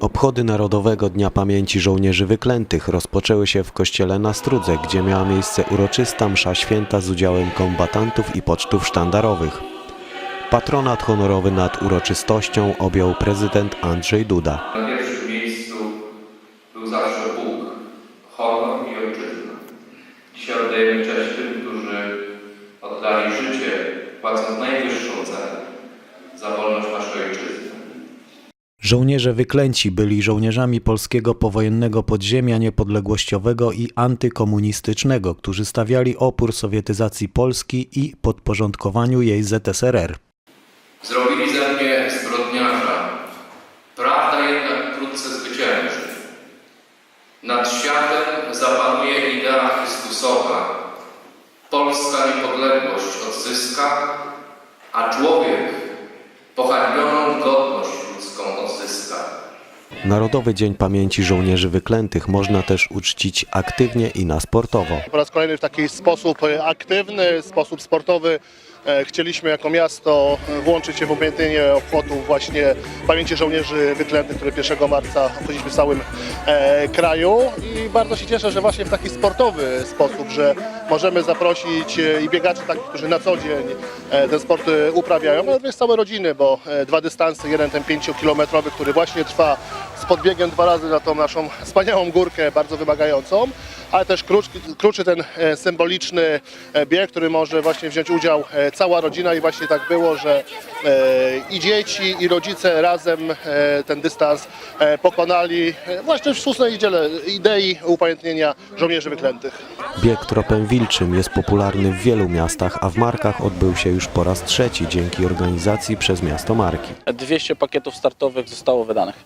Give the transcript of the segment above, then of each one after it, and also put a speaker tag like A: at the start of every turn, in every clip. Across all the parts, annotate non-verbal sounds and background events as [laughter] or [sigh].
A: Obchody Narodowego Dnia Pamięci Żołnierzy Wyklętych rozpoczęły się w kościele na Strudze, gdzie miała miejsce uroczysta msza święta z udziałem kombatantów i pocztów sztandarowych. Patronat honorowy nad uroczystością objął prezydent Andrzej Duda.
B: Na pierwszym miejscu był zawsze Bóg, honor i ojczyzna. Dzisiaj oddajemy cześć tym, którzy oddali życie, płacąc najwyższą
A: Żołnierze wyklęci byli żołnierzami polskiego powojennego podziemia niepodległościowego i antykomunistycznego, którzy stawiali opór sowietyzacji Polski i podporządkowaniu jej ZSRR.
B: Zrobili ze mnie zbrodniarza. Prawda jednak wkrótce zwycięży. Nad światem zapanuje idea Chrystusowa. Polska niepodległość odzyska, a człowiek pohańbioną godność.
A: Narodowy Dzień Pamięci Żołnierzy Wyklętych można też uczcić aktywnie i na sportowo.
C: Po raz kolejny w taki sposób aktywny, sposób sportowy chcieliśmy jako miasto e, włączyć się w upamiętnienie obchodów właśnie pamięci żołnierzy wyklętych, które 1 marca obchodziliśmy w całym e, kraju. I bardzo się cieszę, że właśnie w taki sportowy sposób, że możemy zaprosić e, i biegaczy takich, którzy na co dzień e, ten sport e, uprawiają, ale również całe rodziny, bo e, dwa dystanse, jeden ten 5-kilometrowy, który właśnie trwa z podbiegiem dwa razy na tą naszą wspaniałą górkę, bardzo wymagającą, ale też kluczy ten e, symboliczny e, bieg, który może właśnie wziąć udział e, cała rodzina i właśnie tak było, że e, i dzieci, i rodzice razem e, ten dystans e, pokonali właśnie w słusznej dziele idei upamiętnienia żołnierzy wyklętych.
A: Bieg tropem wilczym jest popularny w wielu miastach, a w Markach odbył się już po raz trzeci dzięki organizacji przez miasto Marki.
D: 200 pakietów startowych zostało wydanych.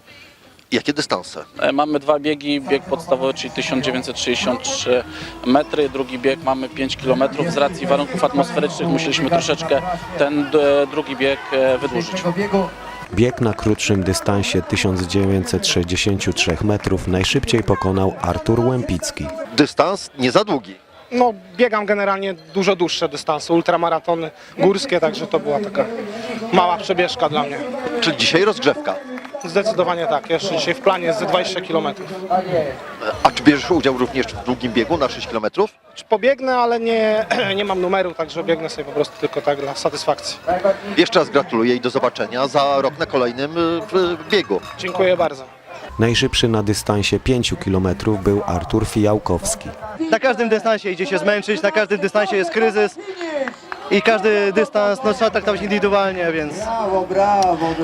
E: Jakie dystanse?
D: E, Mamy dwa biegi, bieg podstawowy, czyli 1963 metry, drugi bieg mamy 5 km. Z racji warunków atmosferycznych musieliśmy troszeczkę ten drugi bieg e, wydłużyć.
A: Bieg na krótszym dystansie 1963 metrów najszybciej pokonał Artur Łępicki.
E: Dystans nie za długi.
F: No, biegam generalnie dużo dłuższe dystanse, ultramaratony górskie, także to była taka mała przebieżka dla mnie.
E: Czyli dzisiaj rozgrzewka.
F: Zdecydowanie tak, jeszcze dzisiaj w planie jest ze 20 km.
E: A czy bierzesz udział również w długim biegu na 6 km?
F: Pobiegnę, ale nie, [clears throat] nie mam numeru, także biegnę sobie po prostu tylko tak dla satysfakcji.
E: Jeszcze raz gratuluję i do zobaczenia za rok na kolejnym y, w- biegu.
F: Dziękuję bardzo.
A: Najszybszy na dystansie 5 km był Artur Fijałkowski.
G: Na każdym dystansie idzie się zmęczyć, na każdym dystansie jest kryzys i każdy dystans no, trzeba traktować indywidualnie, więc,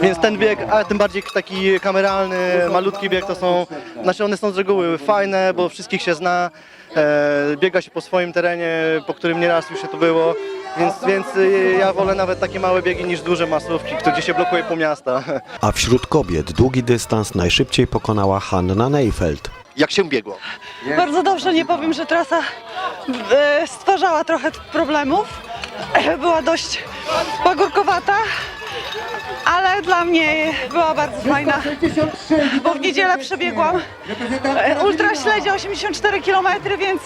G: więc ten bieg, a tym bardziej taki kameralny, malutki bieg to są, znaczy one są z reguły fajne, bo wszystkich się zna, e, biega się po swoim terenie, po którym nieraz już się to było, więc, więc y, ja wolę nawet takie małe biegi niż duże masówki, gdzie się blokuje pół miasta.
A: A wśród kobiet długi dystans najszybciej pokonała Hanna Neifeld.
E: Jak się biegło?
H: Bardzo dobrze, nie powiem, że trasa e, stwarzała trochę problemów. [laughs] Była dość pagórkowata, ale dla mnie była bardzo fajna, bo w niedzielę przebiegłam ultra śledzia 84 km, więc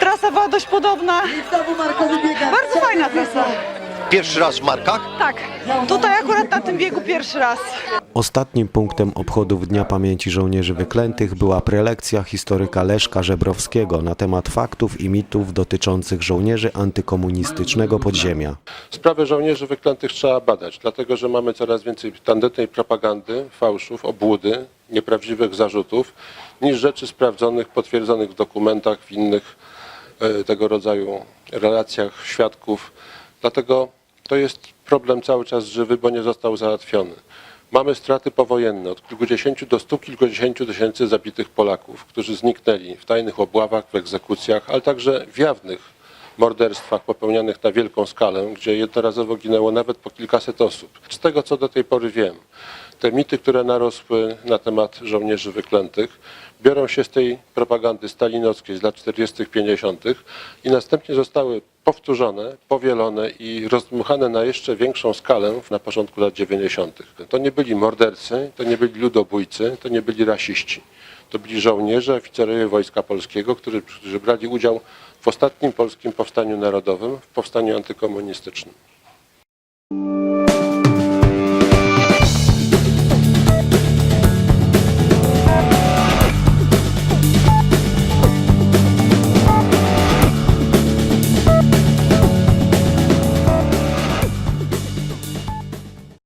H: trasa była dość podobna. Bardzo fajna trasa.
E: Pierwszy raz w Markach?
H: Tak, tutaj akurat na tym biegu pierwszy raz.
A: Ostatnim punktem obchodów Dnia Pamięci Żołnierzy Wyklętych była prelekcja historyka Leszka Żebrowskiego na temat faktów i mitów dotyczących żołnierzy antykomunistycznego podziemia.
I: Sprawy żołnierzy wyklętych trzeba badać, dlatego że mamy coraz więcej tandetnej propagandy, fałszów, obłudy, nieprawdziwych zarzutów, niż rzeczy sprawdzonych, potwierdzonych w dokumentach, w innych e, tego rodzaju relacjach świadków. Dlatego to jest problem cały czas żywy, bo nie został załatwiony. Mamy straty powojenne, od kilkudziesięciu do stu kilkudziesięciu tysięcy zabitych Polaków, którzy zniknęli w tajnych obławach, w egzekucjach, ale także w jawnych morderstwach popełnianych na wielką skalę, gdzie jednorazowo ginęło nawet po kilkaset osób. Z tego, co do tej pory wiem, te mity, które narosły na temat żołnierzy wyklętych, biorą się z tej propagandy stalinowskiej z lat 40., 50. i następnie zostały powtórzone, powielone i rozdmuchane na jeszcze większą skalę na początku lat 90. To nie byli mordercy, to nie byli ludobójcy, to nie byli rasiści. To byli żołnierze, oficerowie Wojska Polskiego, którzy, którzy brali udział w ostatnim polskim powstaniu narodowym, w powstaniu antykomunistycznym.